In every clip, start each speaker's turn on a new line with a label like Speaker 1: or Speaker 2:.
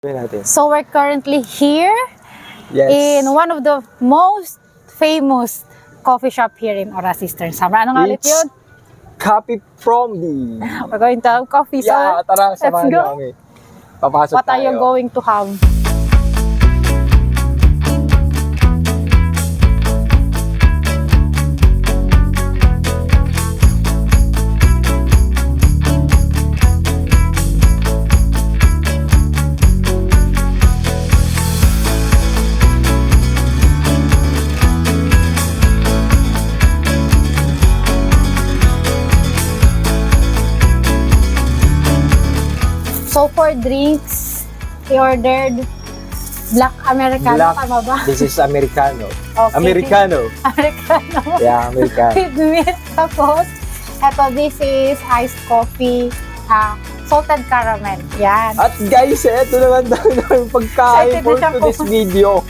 Speaker 1: Natin.
Speaker 2: So we're currently here
Speaker 1: Yes.
Speaker 2: in one of the most famous coffee shop here in Ora Eastern Summer. Ano nga ulit yun?
Speaker 1: Copy from the...
Speaker 2: We're going to have coffee. So,
Speaker 1: Yeah, tara,
Speaker 2: let's go.
Speaker 1: kami. Papasok
Speaker 2: What are
Speaker 1: tayo.
Speaker 2: you going to have? So for drinks, we ordered Black Americano.
Speaker 1: Black.
Speaker 2: Tama ba?
Speaker 1: This is Americano.
Speaker 2: Okay.
Speaker 1: Americano.
Speaker 2: Americano.
Speaker 1: Yeah, Americano.
Speaker 2: with milk. Tapos, eto, this is iced coffee, ah, salted caramel. Yan.
Speaker 1: At guys, eto naman tayo ng pagkain for to this video.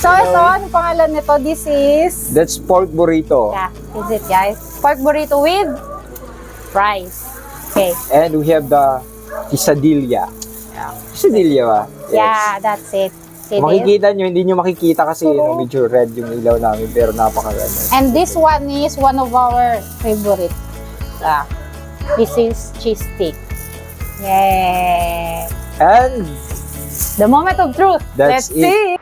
Speaker 2: So, ito, ano pangalan nito? This is,
Speaker 1: That's pork burrito.
Speaker 2: yeah, is it guys? Pork burrito with fries. Okay.
Speaker 1: And we have the quesadilla. Quesadilla ba?
Speaker 2: Yeah, that's it. It.
Speaker 1: Makikita nyo, hindi nyo makikita kasi you know, medyo red yung ilaw namin pero napakaganda.
Speaker 2: And this one is one of our favorite. Ah, this is cheese stick. Yeah.
Speaker 1: And
Speaker 2: The moment of truth.
Speaker 1: That's
Speaker 2: Let's
Speaker 1: it.
Speaker 2: see.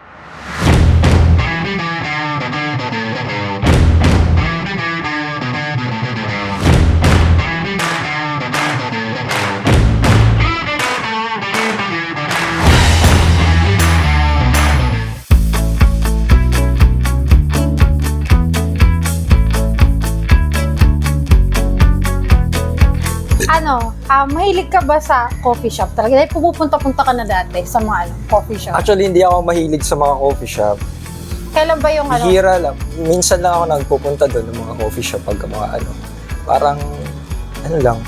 Speaker 2: Ano, ah, mahilig ka ba sa coffee shop talaga? Dahil pumupunta-punta ka na dati sa mga ano, coffee shop.
Speaker 1: actually hindi ako mahilig sa mga coffee shop.
Speaker 2: Kailan ba yung ano?
Speaker 1: Hira lang. Minsan lang ako nagpupunta doon ng mga coffee shop pagka mga ano. Parang, ano lang,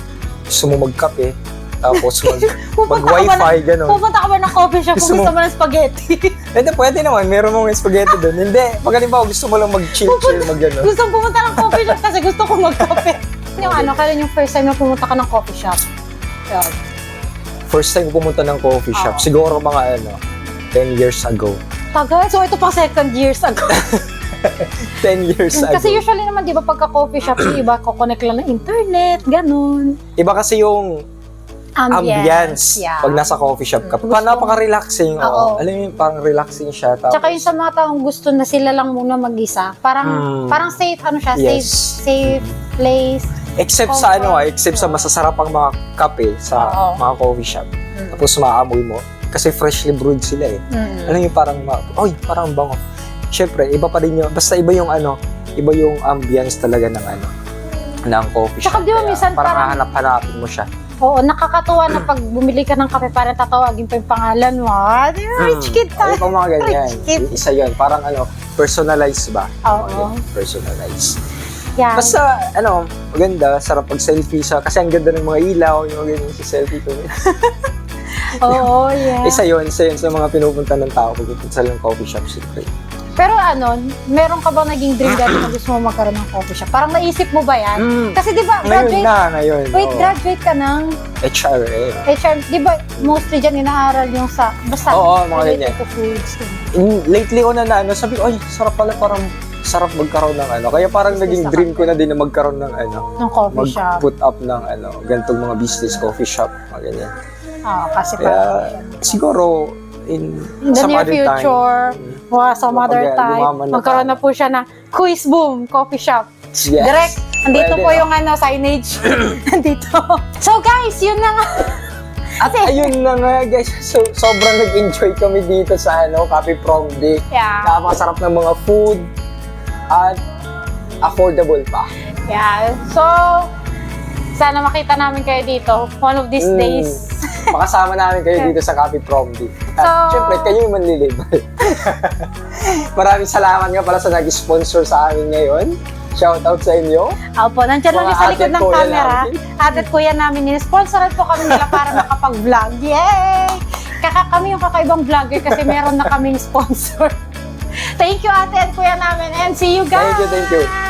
Speaker 1: gusto mo magkape, tapos mag, mag-wifi,
Speaker 2: ng-
Speaker 1: gano'n.
Speaker 2: Pupunta ka ba ng coffee shop
Speaker 1: Gusto
Speaker 2: kung gusto
Speaker 1: mo-
Speaker 2: mo ng spaghetti?
Speaker 1: Hindi, pwede naman. Meron mong spaghetti doon. Hindi. Pag halimbawa, gusto mo lang mag-chill-chill, mag-gano.
Speaker 2: gusto pumunta ng coffee shop kasi gusto ko magkape. Yung ano, kailan yung first time na pumunta ka ng coffee shop? Yun.
Speaker 1: First time ko pumunta ng coffee shop,
Speaker 2: Oo.
Speaker 1: siguro mga ano, 10 years ago.
Speaker 2: Tagal. So, ito pang second years ago.
Speaker 1: 10 years ago.
Speaker 2: kasi usually naman, di ba, pagka coffee shop, yung iba, kukonect lang ng internet, ganun.
Speaker 1: Iba kasi yung ambience,
Speaker 2: Yeah.
Speaker 1: pag nasa coffee shop ka.
Speaker 2: Mm.
Speaker 1: Pa, napaka-relaxing.
Speaker 2: Oo.
Speaker 1: Oo. Alam mo yun, parang relaxing siya. Tapos,
Speaker 2: Tsaka yung sa mga taong gusto na sila lang muna mag-isa, parang
Speaker 1: Hmm.
Speaker 2: parang safe ano siya,
Speaker 1: Yes.
Speaker 2: safe safe place.
Speaker 1: Except sa ano, ah, except sa masasarapang mga kape sa
Speaker 2: Oo.
Speaker 1: mga coffee shop. Tapos maamoy mo. Kasi freshly brewed sila eh.
Speaker 2: Mm.
Speaker 1: Alam yung parang, ma- oy, parang bango. Siyempre, iba pa rin yung, basta iba yung ano, iba yung ambience talaga ng ano, ng coffee
Speaker 2: Tsaka
Speaker 1: shop.
Speaker 2: di ba
Speaker 1: Kaya
Speaker 2: minsan
Speaker 1: parang
Speaker 2: parang-
Speaker 1: hahanap-hanapin mo siya.
Speaker 2: Oo, nakakatuwa na pag bumili ka ng kape para tatawagin pa yung pangalan mo. Ah, di ba, rich
Speaker 1: Mm.
Speaker 2: kid
Speaker 1: Ay,
Speaker 2: tayo.
Speaker 1: pang mga ganyan.
Speaker 2: Rich kid.
Speaker 1: Isa yun. Parang ano, personalized ba?
Speaker 2: Oo.
Speaker 1: Mga ganyan, Personalized.
Speaker 2: Yan.
Speaker 1: Basta, ano, maganda, sarap pag selfie siya. Kasi ang ganda ng mga ilaw, yung mga ganyan si selfie ko.
Speaker 2: Oo, yeah.
Speaker 1: Isa yun, isa yun sa mga pinupunta ng tao pag pupunta sa ng coffee shop. Secret.
Speaker 2: Pero ano, meron ka bang naging dream dati na gusto mo magkaroon ng coffee shop? Parang naisip mo ba yan?
Speaker 1: Mm.
Speaker 2: Kasi di ba,
Speaker 1: Ngayon
Speaker 2: graduate,
Speaker 1: na, ngayon.
Speaker 2: wait,
Speaker 1: oo.
Speaker 2: graduate ka ng
Speaker 1: HRM.
Speaker 2: HR, di ba, mostly dyan inaaral yung sa, basta,
Speaker 1: Oo, mga
Speaker 2: related
Speaker 1: ganyan.
Speaker 2: to foods.
Speaker 1: In, lately ko na na, ano, sabi ko, ay, sarap pala, parang sarap magkaroon ng ano. Kaya parang
Speaker 2: Business
Speaker 1: naging
Speaker 2: na
Speaker 1: dream ko na din na magkaroon ng ano,
Speaker 2: ng coffee shop.
Speaker 1: mag-put up ng ano, ganitong mga business coffee shop, mga ganyan.
Speaker 2: Oo, kasi
Speaker 1: Kaya,
Speaker 2: parang,
Speaker 1: siguro, in,
Speaker 2: in the
Speaker 1: some
Speaker 2: near future,
Speaker 1: time,
Speaker 2: Wow, some other time,
Speaker 1: na
Speaker 2: magkaroon na po siya ng Quiz Boom Coffee Shop.
Speaker 1: yes.
Speaker 2: Direct, andito
Speaker 1: Pwede,
Speaker 2: po yung ano, signage. andito. So guys, yun na nga.
Speaker 1: At ayun na nga guys, so, sobrang nag-enjoy kami dito sa ano, Cafe Prom Day.
Speaker 2: Yeah.
Speaker 1: Napakasarap ng mga food at affordable pa.
Speaker 2: Yeah. So, sana makita namin kayo dito one of these
Speaker 1: Mm.
Speaker 2: days.
Speaker 1: Makasama namin kayo dito sa Cafe Prom Day. At
Speaker 2: So-
Speaker 1: syempre, kayo yung manlilibre. Maraming salamat nga pala sa nag-sponsor sa amin ngayon. Shout out sa inyo.
Speaker 2: Opo, nandiyan lang sa likod ng camera. at kuya namin, niresponsoran po kami nila para makapag-vlog. Yay! Kaka kami yung kakaibang vlogger kasi meron na kaming sponsor. Thank you ate at kuya namin and see you guys!
Speaker 1: Thank you, thank you.